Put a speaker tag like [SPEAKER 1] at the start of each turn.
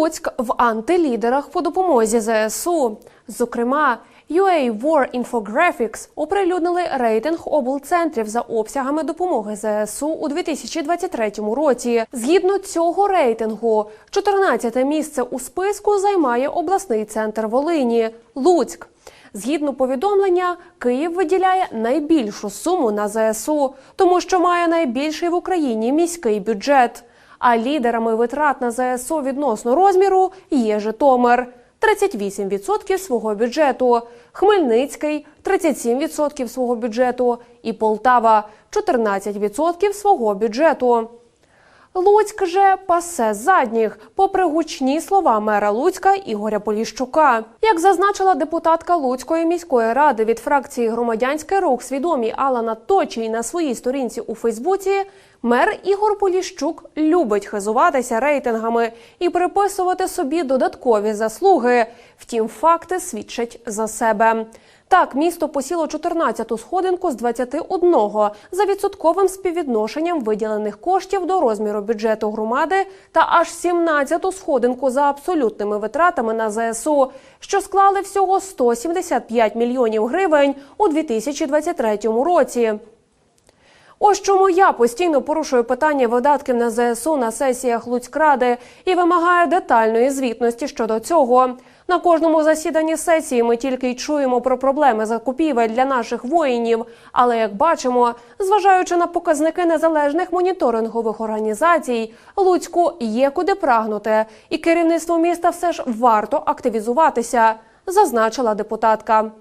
[SPEAKER 1] Луцьк в антилідерах по допомозі ЗСУ. Зокрема, UA War Infographics оприлюднили рейтинг облцентрів за обсягами допомоги ЗСУ у 2023 році. Згідно цього рейтингу, 14 місце у списку займає обласний центр Волині Луцьк. Згідно повідомлення, Київ виділяє найбільшу суму на ЗСУ, тому що має найбільший в Україні міський бюджет. А лідерами витрат на ЗСУ відносно розміру є Житомир 38% свого бюджету, Хмельницький 37% свого бюджету і Полтава 14% свого бюджету. Луцьк же пасе задніх, попри гучні слова мера Луцька Ігоря Поліщука. Як зазначила депутатка Луцької міської ради від фракції Громадянський рух свідомі Алана Точій на своїй сторінці у Фейсбуці, мер Ігор Поліщук любить хизуватися рейтингами і приписувати собі додаткові заслуги. Втім, факти свідчать за себе. Так, місто посіло 14-ту сходинку з 21 за відсотковим співвідношенням виділених коштів до розміру бюджету громади та аж 17-ту сходинку за абсолютними витратами на ЗСУ, що склали всього 175 мільйонів гривень у 2023 році. Ось чому я постійно порушую питання видатків на ЗСУ на сесіях Луцькради і вимагаю детальної звітності щодо цього. На кожному засіданні сесії ми тільки й чуємо про проблеми закупівель для наших воїнів. Але як бачимо, зважаючи на показники незалежних моніторингових організацій, Луцьку є куди прагнути, і керівництву міста все ж варто активізуватися, зазначила депутатка.